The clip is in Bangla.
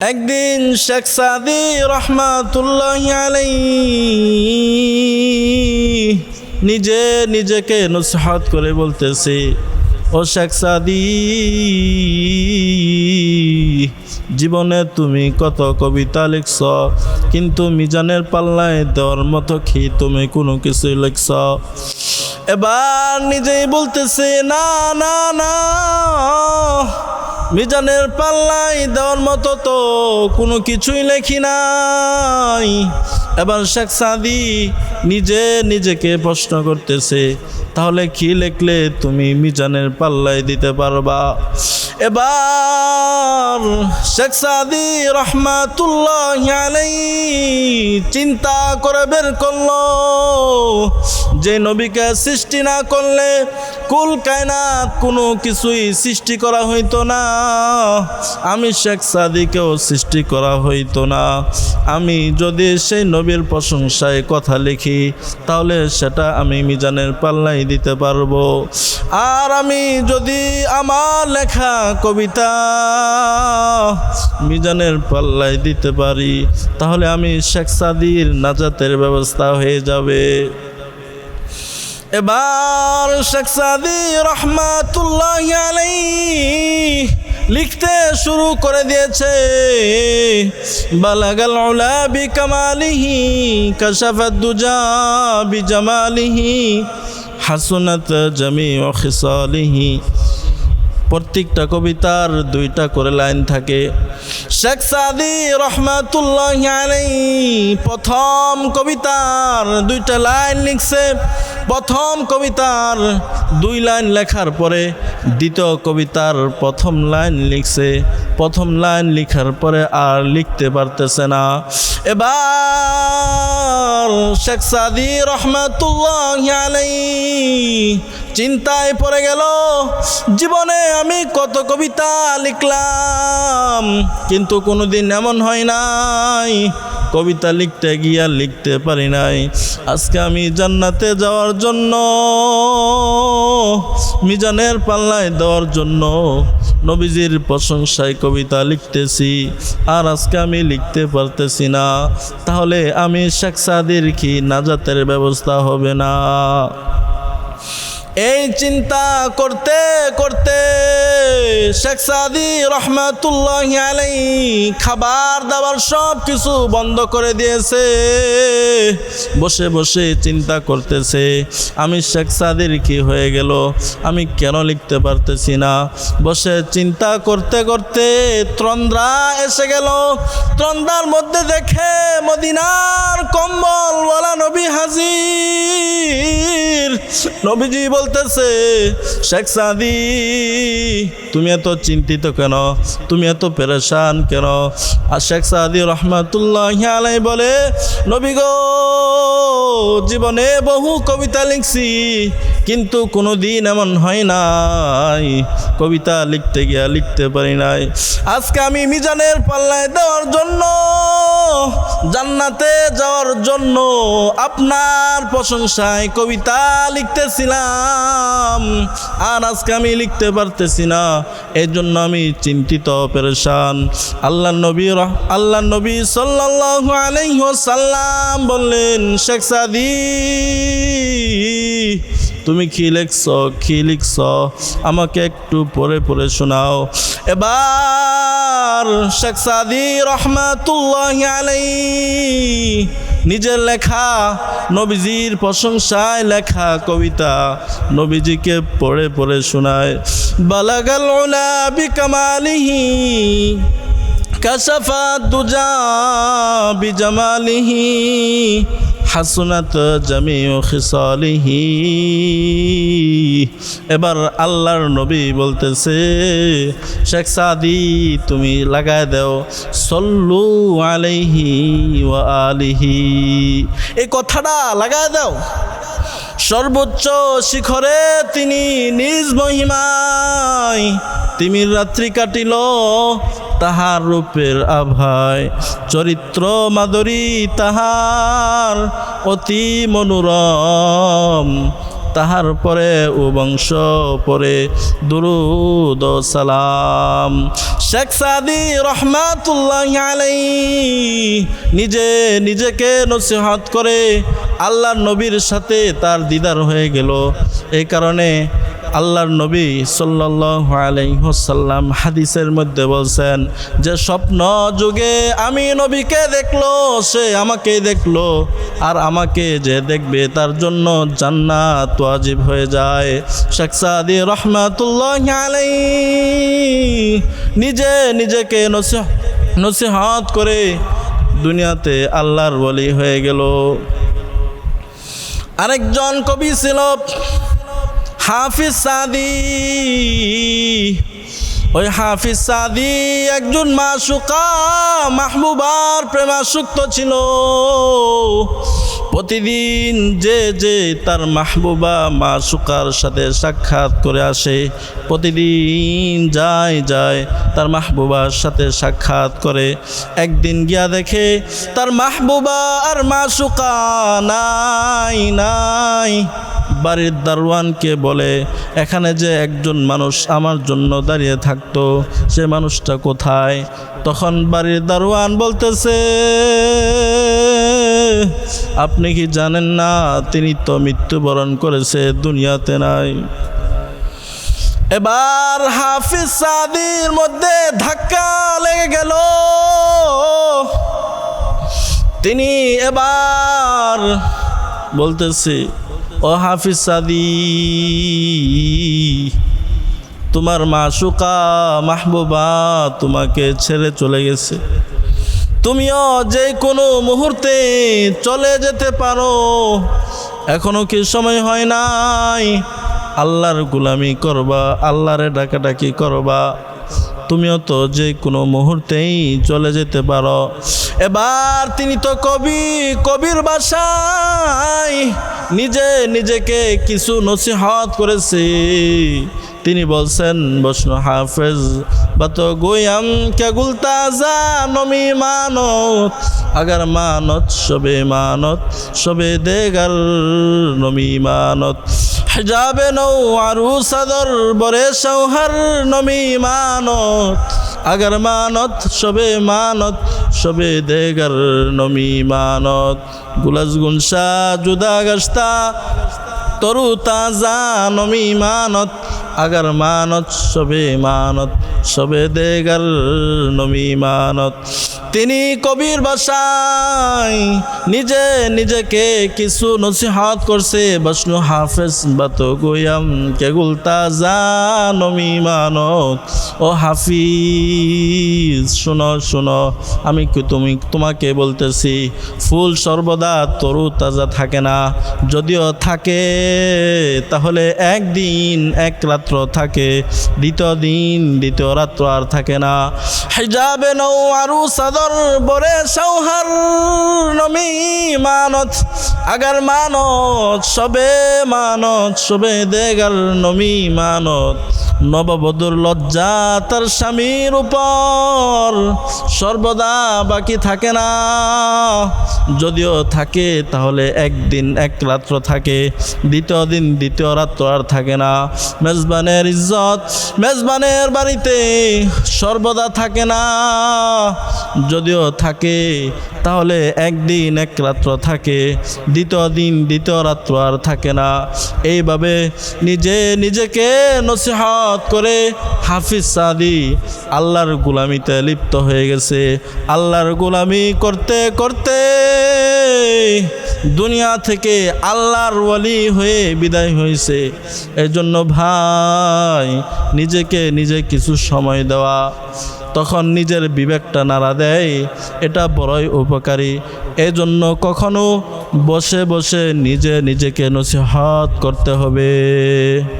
একদিন শেখ সাদি রহমাতুল্লাহ আলাই নিজে নিজেকে নসহাত করে বলতেছে, ও শেখ সাদি, জীবনে তুমি কত কবিতা লিখছ, কিন্তু মিজানের পাল্লায় দেওয়ার মতো কি তুমি কোনো কিছু লিখছ? এবার নিজেই বলতেছে, না না না মিজানের পাল্লাই দেওয়ার মতো তো কোনো কিছুই লেখি নাই। এবার শেখ সাদি নিজে নিজেকে প্রশ্ন করতেছে, তাহলে কি লিখলে তুমি মিজানের পাল্লাই দিতে পারবা? এবার শেখ সাদি রহমাতুল্লাহ চিন্তা করে বের করল, যে নবীকে সৃষ্টি না করলে কুল কায়নাত কোনো কিছুই সৃষ্টি করা হইতো না। আমি শেখ সাদিকেও সৃষ্টি করা হইতো না। আমি যদি সেই নবীর প্রশংসায় কথা লিখি, তাহলে সেটা আমি মিজানের পাল্লাই দিতে পারব। আর আমি যদি আমার লেখা কবিতা মিজানের পাল্লাই দিতে পারি, তাহলে আমি শেখ সাদির নাজাতের ব্যবস্থা হয়ে যাবে। এবার শেখ সাদি রহমাতুল্লাহ আলাই লিখতে শুরু করে দিয়েছে। বালাগাল উলা বিকামালিহি কাশাফাত দুজা বি বিজামালিহি হাসুনাত জামিউ খিসালিহি। প্রত্যেকটা কবিতার দুইটা করে লাইন থাকে। শেখ সাদি রহমাতুল্লাহ প্রথম কবিতার দুইটা লাইন লিখছে প্রথম কবিতার দুই লাইন লেখার পরে দ্বিতীয় কবিতার প্রথম লাইন লিখছে, প্রথম লাইন লিখার পরে আর লিখতে পারতেছে না। এবার শেখ সাদি রহমাতুল্লাহ চিন্তায় পড়ে গেল, জীবনে আমি কত কবিতা লিখলাম, কিন্তু কোনোদিন এমন হয় নাই। কবিতা লিখতে গিয়া লিখতে পারি নাই। আজকে আমি জান্নাতে যাওয়ার জন্য, মিজানের পাল্লায় দেওয়ার জন্য নবীজির প্রশংসায় কবিতা লিখতেছি, আর আজকে আমি লিখতে পারতেছি না। তাহলে আমি শেখ সাদির কি নাজাতের ব্যবস্থা হবে না? এই চিন্তা করতে করতে শেখ সাদি রহমাতুল্লাহ আলাই খাবার দাবার সব কিছু বন্ধ করে দিয়েছে। বসে বসে চিন্তা করতেছে, আমি শেখ সাদির কি হয়ে গেল? আমি কেন লিখতে পারতেছি না? বসে চিন্তা করতে করতে ত্রন্দ্রা এসে গেল। ত্রন্দ্রার মধ্যে দেখে মদিনার কম্বল বলা নবী হাজির। নবীজি বলতেছে, শেখ সাদি তুমি এত চিন্তিত কেন? তুমি এত পেরেশান কেন? আর শেখ সাদি রহমাতুল্লাহ আলাই বলে, নবী জীবনে বহু কবিতা লিখছি, কিন্তু কোনো দিন এমন হয় নাই। কবিতা লিখতে গিয়া লিখতে পারি নাই। আজকে আমি মিজানের পাল্লায় দেওয়ার জন্য জান্নাতে যাওয়ার জন্য আপনার প্রশংসায় কবিতা লিখতেছিলাম। আর আজকে আমি লিখতে পারতেছি না এই জন্য আমি চিন্তিত, পেরেশান। আল্লাহ নবী আল্লাহ নবী সাল্লাল্লাহু আলাইহি ওয়াসাল্লাম বললেন, শেখ সাদি তুমি কি লেখছ, কি লিখছ? আমাকে একটু পরে পরে শোনাও। এবার শেখ সাদি রহমাতুল্লাহ আলাই নিজের লেখা, নবীজির প্রশংসায় লেখা কবিতা নবীজিকে পড়ে পড়ে শোনায়। বালাগাল ওলা বিকামালিহি কাশাফা দুজা বিজামালিহি হাসুনাত জামিউ খিসালিহি। এবার আল্লাহর নবী বলতেছে, শেখ সাদি, তুমি লাগায় দাও। সল্লু আলাইহি ওয়া আলিহি। এই কথাটা লাগায় দাও। সর্বোচ্চ শিখরে তিনি নিজ মহিমায় তিমির রাত্রি কাটিল। তাহার রূপের আভায়। চরিত্র মাধুরী তাহার অতি মনোরম। তাহার পরে ও বংশ পরে দুরুদ সালাম। শেখ সাদি রহমাতুল্লাহ আলাই নিজে নিজেকে নসিহত করে আল্লাহ নবীর সাথে তার দিদার হয়ে গেল। এই কারণে আল্লাহর নবী সাল্লাল্লাহু আলাইহি ওয়াসাল্লাম হাদিসের মধ্যে বলছেন, যে স্বপ্ন যুগে আমি নবীকে দেখল, সে আমাকে দেখল, আর আমাকে যে দেখবে তার জন্য জান্নাত ওয়াজিব হয়ে যায়। শেখ সাদি রহমাতুল্লাহ আলাইহি নিজে নিজেকে নসিহ, নসিহত করে দুনিয়াতে আল্লাহর বলি হয়ে গেল। আরেকজন কবি ছিল হাফিজ সাদি। ওই হাফিজ সাদি একজন মাসুকা মাহবুবার প্রেমাসুক্ত ছিল। প্রতিদিন যে যে তার মাহবুবা মা মাসুকার সাথে সাক্ষাৎ করে আসে, প্রতিদিন যায় যায় তার মাহবুবার সাথে সাক্ষাৎ করে। একদিন গিয়া দেখে তার মাহবুবা আর মাসুকা নাই নাই। বাড়ির দারোয়ানকে বলে, এখানে যে একজন মানুষ আমার জন্য দাঁড়িয়ে থাকতো, সে মানুষটা কোথায়? তখন বাড়ির দারোয়ান বলতেছে আপনি কি জানেন না? তিনি তো মৃত্যুবরণ করেছে, দুনিয়াতে নাই। এবার হাফিজ সাদির মধ্যে ধাক্কা লেগে গেল। তিনি এবার বলতেছে, ও হাফিজ সাদি, তোমার মাসুকা মাহবুবা তোমাকে ছেড়ে চলে গেছে। তুমিও যে কোনো মুহূর্তে চলে যেতে পারো। এখনও কি সময় হয় নাই? আল্লাহর গুলামি করবা, আল্লাহরে ডাকাডাকি করবা। তুমিও তো যে কোনো মুহূর্তেই চলে যেতে পারো। এবার তিনি তো কবি, কবির বাসায় নিজে নিজেকে কিছু নসিহত করেছে। তিনি বলছেন বৈষ্ণু হাফেজ, বাত গোয়াম কে গুলতা যা নমি মানত, আগার মানত সবে মানত, সবে দেগার নমি মানত। হিজাবে নৌ আরু সাদর, বরে সৌহার নমি মানত, আগার মানত সবে মানত, সবে দেগার নমি মানত। গুলাজ গুনসা, জুদা গস্তা, তরু তাজা নমি মানত আগার মানত সবে মানত সবে দেগল নমি মানত। তিনি কবির বাসায় নিজে নিজেকে কিছু নসিহত করছে। বসনু হাফেজ বাত গোয়াম কেগুল তাজা মানত। ও হাফিজ, শোনো শোনো, আমি কি তুমি, তোমাকে বলতেছি, ফুল সর্বদা তরু তাজা থাকে না। যদিও থাকে, তাহলে একদিন এক রাত্র থাকে, দ্বিতীয় দিন, দ্বিতীয় রাত্র আর থাকে না। হিজাবে নৌ আরু সাদর বরে সৌহার নমি মানত আগার মানত সবে মানত সবে দেগার নমি মানত। নববধূর লজ্জা তার স্বামীর উপর। সর্বদা বাকি থাকে না। যদিও থাকে, তাহলে একদিন এক রাত্র থাকে, দ্বিতীয় দিন দ্বিতীয় রাত্র আর থাকে না। মেজবানের ইজ্জত মেজবানের বাড়িতে সর্বদা থাকে না। যদিও থাকে, তাহলে একদিন এক রাত্র থাকে, দ্বিতীয় দিন দ্বিতীয় রাত্র আর থাকে না। এইভাবে নিজে নিজেকে নসিহত করে হাফিজ সাদি, আল্লাহর গুলামিতে লিপ্ত হয়ে গেছে। আল্লাহর গুলামি করতে করতে দুনিয়া থেকে আল্লাহর ওয়ালি হয়ে বিদায় হয়েছে। এই জন্য ভাই, নিজেকে নিজে কিছু সময় দেওয়া। তখন নিজের বিবেকটা নাড়া দেয়, এটা বড়ই উপকারী। এজন্য কখনো বসে বসে নিজে নিজেকে নসিহত করতে হবে।